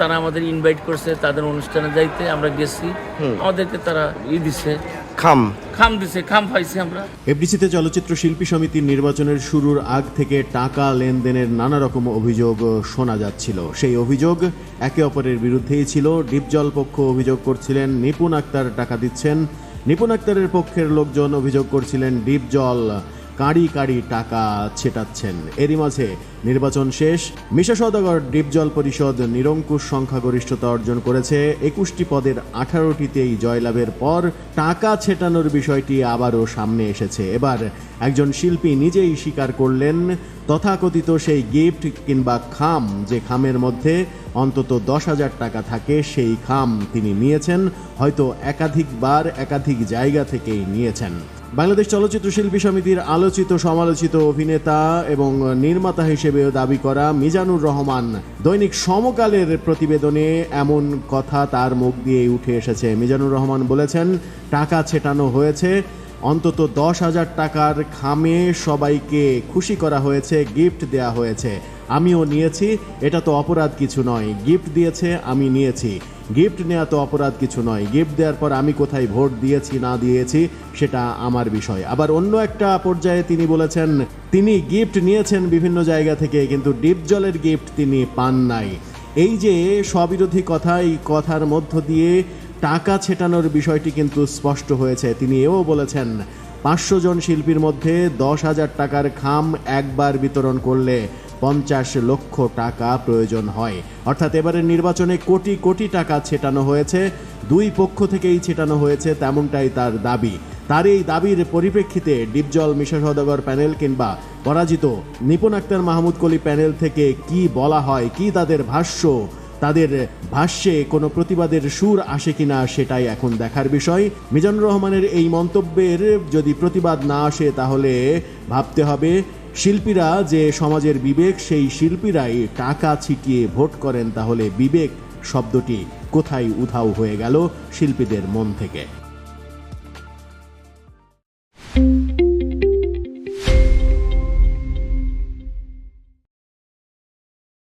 তারা আমাদের ইনভাইট করছে তাদের অনুষ্ঠানে যাইতে আমরা গেছি। আমাদেরকে তারা ই দিছে। খাম। খাম দিছে খাম পাইছি আমরা। এফডিসিতে চলচ্চিত্র শিল্পী সমিতির নির্বাচনের শুরুর আগ থেকে টাকা লেনদেনের নানা রকম অভিযোগ শোনা যাচ্ছিল। সেই অভিযোগ একে অপরের বিরুদ্ধেই ছিল। ডিপজল পক্ষ অভিযোগ করছিলেন নিপুণ আক্তার টাকা দিচ্ছেন। নিপুণ আক্তারের পক্ষের লোকজন অভিযোগ করছিলেন ডিপজল কাঁড়ি কাঁড়ি টাকা ছেটাচ্ছেন। এরই মাঝে নির্বাচন শেষ, মিশা সওদাগর ডিপজল পরিষদ নিরঙ্কুশ সংখ্যাগরিষ্ঠতা অর্জন করেছে। একুশটি পদের আঠারোটিতেই জয়লাভের পর টাকা ছেটানোর বিষয়টি আবারও সামনে এসেছে। এবার একজন শিল্পী নিজেই স্বীকার করলেন, তথাকথিত সেই গিফট কিংবা খাম যে খামের মধ্যে অন্তত দশ হাজার টাকা থাকে, সেই খাম তিনি নিয়েছেন, হয়তো একাধিকবার একাধিক জায়গা থেকেই নিয়েছেন। বাংলাদেশ চলচ্চিত্র শিল্পী সমিতির আলোচিত সমালোচিত অভিনেতা এবং নির্মাতা হিসেবেও দাবি করা মিজানুর রহমান, দৈনিক সমকালের প্রতিবেদনে এমন কথা তার মুখ দিয়ে উঠে এসেছে। মিজানুর রহমান বলেছেন, টাকা ছেটানো হয়েছে, অন্তত দশ হাজার টাকার খামে সবাইকে খুশি করা হয়েছে, গিফট দেয়া হয়েছে। আমিও নিয়েছি, এটা তো অপরাধ কিছু নয়। গিফট দিয়েছে, আমি নিয়েছি। গিফট নেওয়া তো অপরাধ কিছু নয়। গিফট দেওয়ার পর আমি কোথায় ভোট দিয়েছি, না দিয়েছি, সেটা আমার বিষয়। আবার অন্য একটা পর্যায়ে তিনি বলেছেন, তিনি গিফট নিয়েছেন বিভিন্ন জায়গা থেকে, কিন্তু ডিপ জলের গিফট তিনি পান নাই। এই যে স্ববিরোধী কথা এই কথার মধ্য দিয়ে টাকা ছেটানোর বিষয়টি কিন্তু স্পষ্ট হয়েছে। তিনি এও বলেছেন, পাঁচশো জন শিল্পীর মধ্যে দশ হাজার টাকার খাম একবার বিতরণ করলে পঞ্চাশ লক্ষ টাকা প্রয়োজন হয়। অর্থাৎ এবারের নির্বাচনে কোটি কোটি টাকা ছেটানো হয়েছে। দুই পক্ষ থেকেই ছেটানো হয়েছে তেমনটাই তার দাবি। তার এই দাবির পরিপ্রেক্ষিতে ডিপজল মিশা সদাগর প্যানেল কিংবা পরাজিত নিপুণ আক্তার মাহমুদ কলি প্যানেল থেকে কি বলা হয়, কি তাদের ভাষ্য, তাদের ভাষ্যে কোনো প্রতিবাদের সুর আসে কিনা সেটাই এখন দেখার বিষয়। মিজানুর রহমানের এই মন্তব্যের যদি প্রতিবাদ না আসে তাহলে ভাবতে হবে শিল্পীরা যে সমাজের বিবেক, সেই শিল্পীরাই টাকা ছিটিয়ে ভোট করেন তাহলে বিবেক শব্দটি কোথায় উধাও হয়ে গেল শিল্পীদের মন থেকে।